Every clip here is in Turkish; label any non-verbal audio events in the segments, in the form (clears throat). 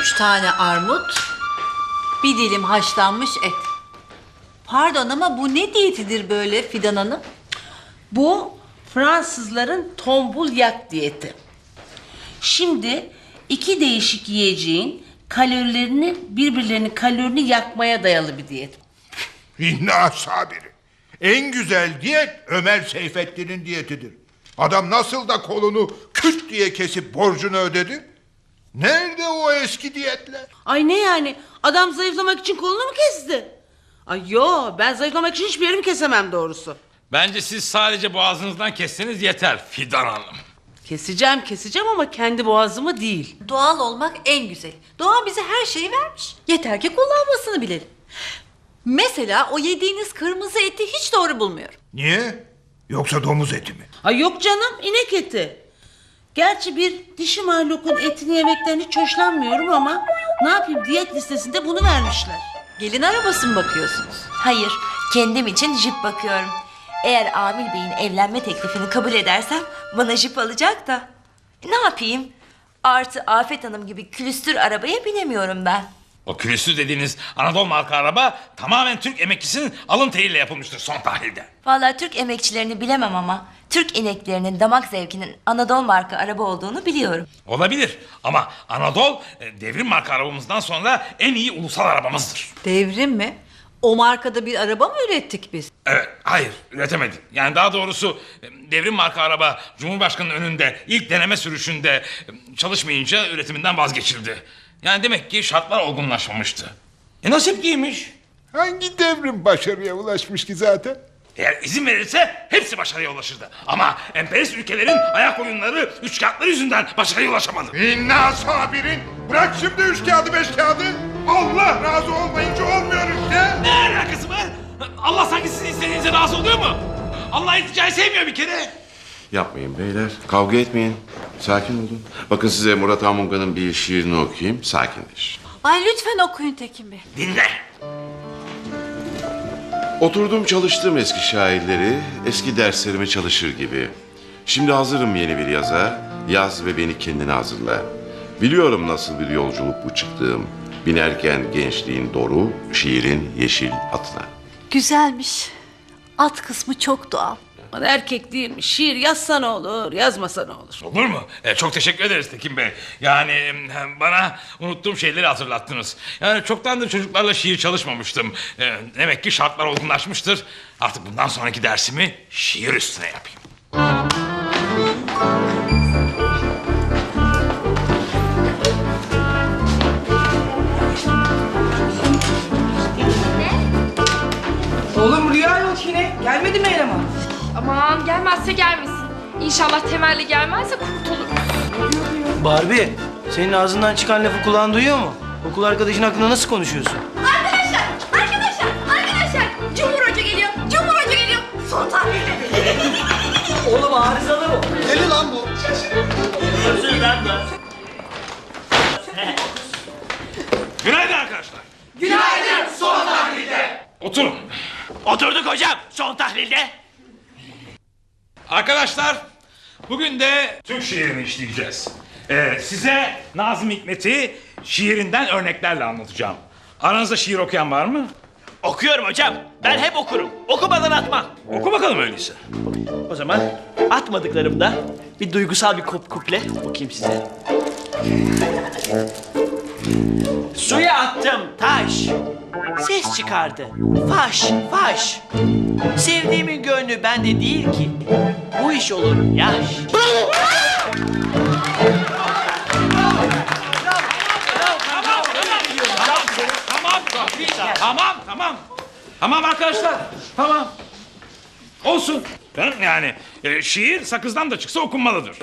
Üç tane armut, bir dilim haşlanmış et. Pardon ama bu ne diyetidir böyle Fidan Hanım? Bu Fransızların tombul yak diyeti. Şimdi iki değişik yiyeceğin kalorilerini birbirlerinin kalorini yakmaya dayalı bir diyet. İnna sabiri. En güzel diyet Ömer Seyfettin'in diyetidir. Adam nasıl da kolunu küt diye kesip borcunu ödedi? Nerede o eski diyetler? Ay ne yani? Adam zayıflamak için kolunu mu kesti? Ay yo ben zayıflamak için hiçbir yerimi kesemem doğrusu. Bence siz sadece boğazınızdan kesseniz yeter Fidan Hanım. Keseceğim keseceğim ama kendi boğazımı değil. Doğal olmak en güzel. Doğa bize her şeyi vermiş. Yeter ki kullanmasını bilelim. Mesela o yediğiniz kırmızı eti hiç doğru bulmuyorum. Niye? Yoksa domuz eti mi? Ay yok canım inek eti. Gerçi bir dişi mahlukun etini yemekten hiç hoşlanmıyorum ama ne yapayım diyet listesinde bunu vermişler. Gelin arabası mı bakıyorsunuz? Hayır, kendim için jip bakıyorum. Eğer Amil Bey'in evlenme teklifini kabul edersem bana jip alacak da. Ne yapayım? Artı Afet Hanım gibi külüstür arabaya binemiyorum ben. O külüstü dediğiniz Anadolu marka araba tamamen Türk emekçisinin alın teriyle yapılmıştır son tahlilde. Vallahi Türk emekçilerini bilemem ama Türk ineklerinin damak zevkinin Anadolu marka araba olduğunu biliyorum. Olabilir ama Anadolu e, devrim marka arabamızdan sonra en iyi ulusal arabamızdır. Devrim mi? O markada bir araba mı ürettik biz? Evet, hayır üretemedik. Yani daha doğrusu e, devrim marka araba Cumhurbaşkanı'nın önünde ilk deneme sürüşünde e, çalışmayınca üretiminden vazgeçildi. Yani demek ki şartlar olgunlaşmamıştı. E nasip değilmiş. Hangi devrim başarıya ulaşmış ki zaten? Eğer izin verirse hepsi başarıya ulaşırdı. Ama emperyalist ülkelerin ayak oyunları, üçkağıtları yüzünden başarıya ulaşamadı. İnna sabirin. Bırak şimdi üç kağıdı beş kağıdı. Allah razı olmayınca olmuyor işte. Ne alakası var? Allah sanki sizin istediğinize razı oluyor mu? Allah ilticayı sevmiyor bir kere. Yapmayın beyler. Kavga etmeyin. Sakin olun. Bakın size Murat Amunga'nın bir şiirini okuyayım. Sakinleş. Ay lütfen okuyun Tekin Bey. Dinle. Oturdum çalıştım eski şairleri. Eski derslerimi çalışır gibi. Şimdi hazırım yeni bir yaza. Yaz ve beni kendine hazırla. Biliyorum nasıl bir yolculuk bu çıktığım. Binerken gençliğin doru, şiirin yeşil atına. Güzelmiş. At kısmı çok doğal. Bana erkek değilmiş. Şiir yazsa ne olur, yazmasa ne olur. Olur mu? E, çok teşekkür ederiz Tekin Bey. Yani bana unuttuğum şeyleri hatırlattınız. Yani çoktandır çocuklarla şiir çalışmamıştım. E, demek ki şartlar olgunlaşmıştır. Artık bundan sonraki dersimi şiir üstüne yapayım. Aman gelmezse gelmesin. İnşallah temelli gelmezse kurtulur. Barbie, senin ağzından çıkan lafı kulağın duyuyor mu? Okul arkadaşın hakkında nasıl konuşuyorsun? Arkadaşlar, arkadaşlar, arkadaşlar. Cumhur Hoca geliyor, Cumhur Hoca geliyor. Son tahlilde. (laughs) Oğlum arızalı bu. Deli lan bu. Günaydın arkadaşlar. Günaydın son tahlilde. Oturun. Oturduk hocam son tahlilde. Arkadaşlar bugün de Türk şiirini işleyeceğiz. Ee, size Nazım Hikmet'i şiirinden örneklerle anlatacağım. Aranızda şiir okuyan var mı? Okuyorum hocam. Ben hep okurum. Okumadan atmam. Oku bakalım öyleyse. O zaman atmadıklarımda bir duygusal bir kup kuple okuyayım size. Suya attım taş. Ses çıkardı. Faş faş. Sevdiğimin gönlü bende değil ki. Bu iş olur yaş. Tamam, tamam, tamam. Tamam arkadaşlar, tamam. Olsun. Yani e, şiir sakızdan da çıksa okunmalıdır.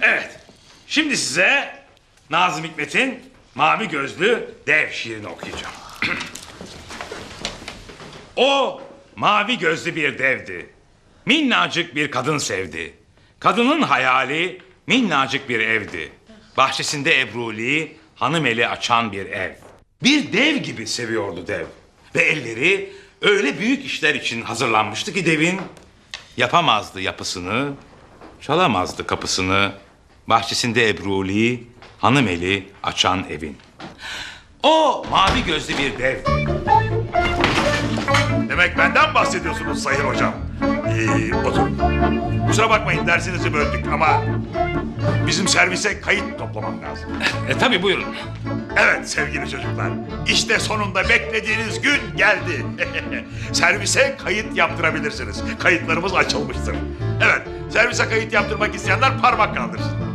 Evet. Şimdi size Nazım Hikmet'in Mavi Gözlü Dev şiirini okuyacağım. (clears throat) o mavi gözlü bir devdi. Minnacık bir kadın sevdi. Kadının hayali minnacık bir evdi. Bahçesinde ebruli, hanım eli açan bir ev. Bir dev gibi seviyordu dev. Ve elleri öyle büyük işler için hazırlanmıştı ki devin yapamazdı yapısını, çalamazdı kapısını. Bahçesinde ebruli, hanımeli açan evin. O mavi gözlü bir dev. Demek benden bahsediyorsunuz sayın hocam. Ee, oturun. Kusura bakmayın dersinizi böldük ama bizim servise kayıt toplamam lazım. E tabi buyurun. Evet sevgili çocuklar. İşte sonunda beklediğiniz gün geldi. (laughs) servise kayıt yaptırabilirsiniz. Kayıtlarımız açılmıştır. Evet, servise kayıt yaptırmak isteyenler parmak kaldırsın.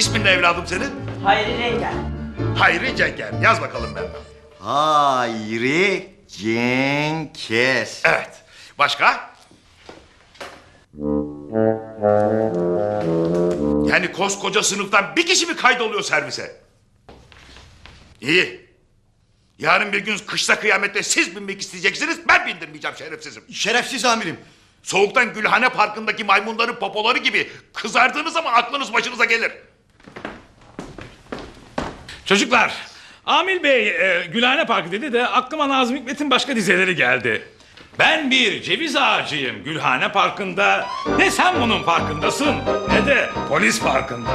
İsmin ne evladım senin? Hayri Rengen. Hayri Cenker. Yaz bakalım benden. Hayri Cenkes. Evet. Başka? Yani koskoca sınıftan bir kişi mi kaydoluyor servise? İyi. Yarın bir gün kışta kıyamette siz binmek isteyeceksiniz, ben bindirmeyeceğim şerefsizim. Şerefsiz amirim. Soğuktan Gülhane Parkı'ndaki maymunların popoları gibi kızardığınız zaman aklınız başınıza gelir. Çocuklar, Amil Bey e, Gülhane Parkı dedi de aklıma Nazım Hikmet'in başka dizeleri geldi. Ben bir ceviz ağacıyım Gülhane Parkı'nda. Ne sen bunun farkındasın ne de polis parkında.